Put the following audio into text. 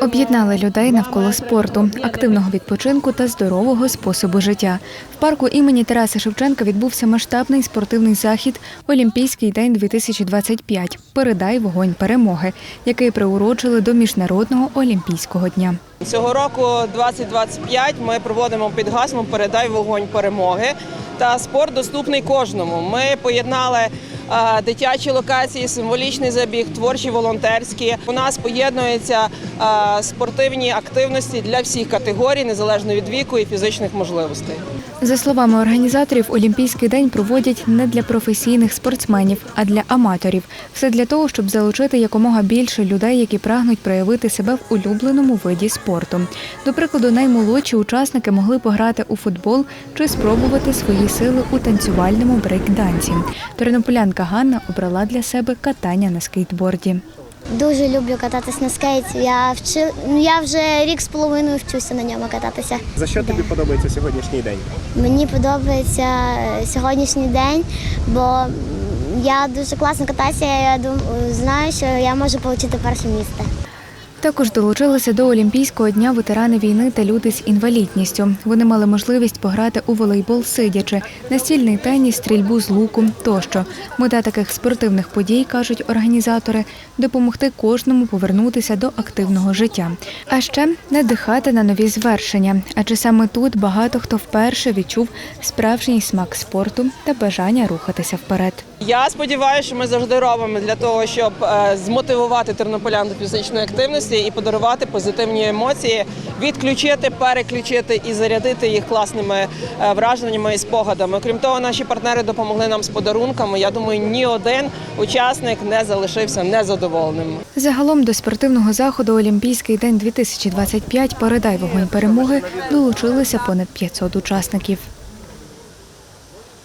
Об'єднали людей навколо спорту, активного відпочинку та здорового способу життя. В парку імені Тараса Шевченка відбувся масштабний спортивний захід Олімпійський день 2025 Передай вогонь перемоги, який приурочили до міжнародного олімпійського дня. Цього року 2025 ми проводимо під гаслом Передай вогонь перемоги. Та спорт доступний кожному. Ми поєднали дитячі локації, символічний забіг, творчі волонтерські. У нас поєднуються е, спортивні активності для всіх категорій, незалежно від віку і фізичних можливостей. За словами організаторів, Олімпійський день проводять не для професійних спортсменів, а для аматорів. Все для того, щоб залучити якомога більше людей, які прагнуть проявити себе в улюбленому виді спорту. До прикладу, наймолодші учасники могли пограти у футбол чи спробувати свої сили у танцювальному брейкдансі. Тернополянка Ганна обрала для себе катання на скейтборді. Дуже люблю кататись на скейті. Я вчи... ну, я вже рік з половиною вчуся на ньому кататися. За що тобі подобається сьогоднішній день? Мені подобається е, сьогоднішній день, бо я дуже класно катаюся. Я думаю, знаю, що я можу отримати перше місце. Також долучилися до Олімпійського дня ветерани війни та люди з інвалідністю. Вони мали можливість пограти у волейбол сидячи, настільний теніс, стрільбу з луку тощо. Мета таких спортивних подій, кажуть організатори, допомогти кожному повернутися до активного життя. А ще надихати на нові звершення. Адже саме тут багато хто вперше відчув справжній смак спорту та бажання рухатися вперед. Я сподіваюся, що ми завжди робимо для того, щоб е, змотивувати тернополян до фізичної активності і подарувати позитивні емоції, відключити, переключити і зарядити їх класними е, враженнями і спогадами. Крім того, наші партнери допомогли нам з подарунками. Я думаю, ні один учасник не залишився незадоволеним. Загалом до спортивного заходу Олімпійський день 2025 Передай вогонь перемоги долучилися понад 500 учасників.